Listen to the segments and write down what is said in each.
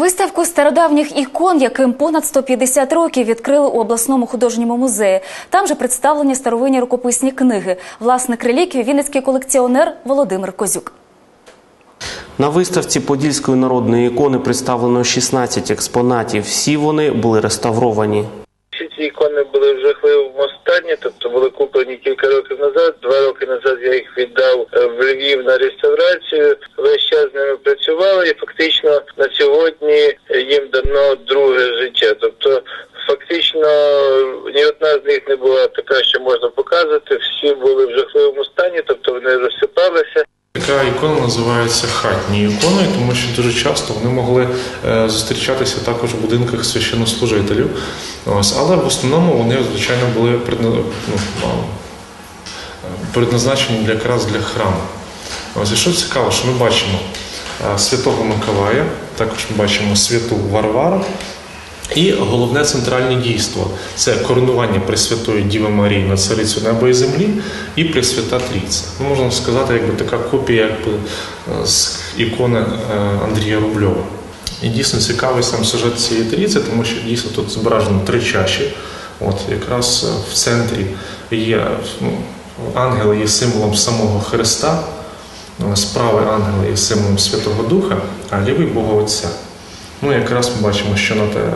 Виставку стародавніх ікон, яким понад 150 років відкрили у обласному художньому музеї. Там же представлені старовинні рукописні книги. Власник реліквії – вінницький колекціонер Володимир Козюк. На виставці Подільської народної ікони представлено 16 експонатів. Всі вони були реставровані. Всі ці ікони були в жахливому стані, тобто були куплені кілька років назад. Два роки назад я їх віддав е, в Львів на реставрацію. Весь час з ними працювали, і фактично на сьогодні е, їм дано друге життя. Тобто, фактично, ні одна з них не була така, що можна показувати. Всі були в жахливому стані, тобто вони розсипалися. Така ікона називається хатні ікони, тому що дуже часто вони могли е, зустрічатися також в будинках священнослужителів. Ось, але в основному вони, звичайно, були ну, предназначені для якраз для храму. Ось, і що цікаво, що ми бачимо святого Миколая, також ми бачимо святу Варвару. І головне центральне дійство це коронування Пресвятої Діви Марії на царицю неба і землі і Пресвята Трійця. Ну, можна сказати, якби така копія якби, е, з ікони е, Андрія Рубльова. І дійсно цікавий сам сюжет цієї трійці, тому що дійсно тут зображено три чаші. От якраз е, в центрі є ну, ангел є символом самого Христа, е, справий ангел є символом Святого Духа, а лівий Бога Отця. Ну, якраз ми бачимо, що над е,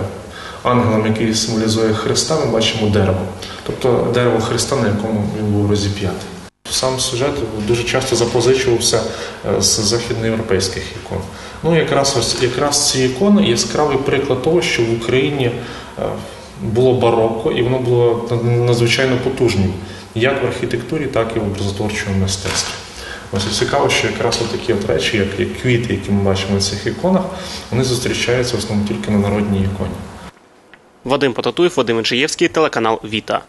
ангелом, який символізує Христа, ми бачимо дерево. Тобто дерево Христа, на якому він був розіп'ятий. Сам сюжет дуже часто запозичувався е, з західноєвропейських ікон. Ну, якраз ось якраз ці ікони яскравий приклад того, що в Україні е, було барокко, і воно було надзвичайно потужним, як в архітектурі, так і в образотворчому мистецтві. Ось цікаво, що якраз такі от речі, як квіти, які ми бачимо на цих іконах, вони зустрічаються в основному тільки на народній іконі. Вадим Потатуєв, Вадим Інчиєвський, телеканал Віта.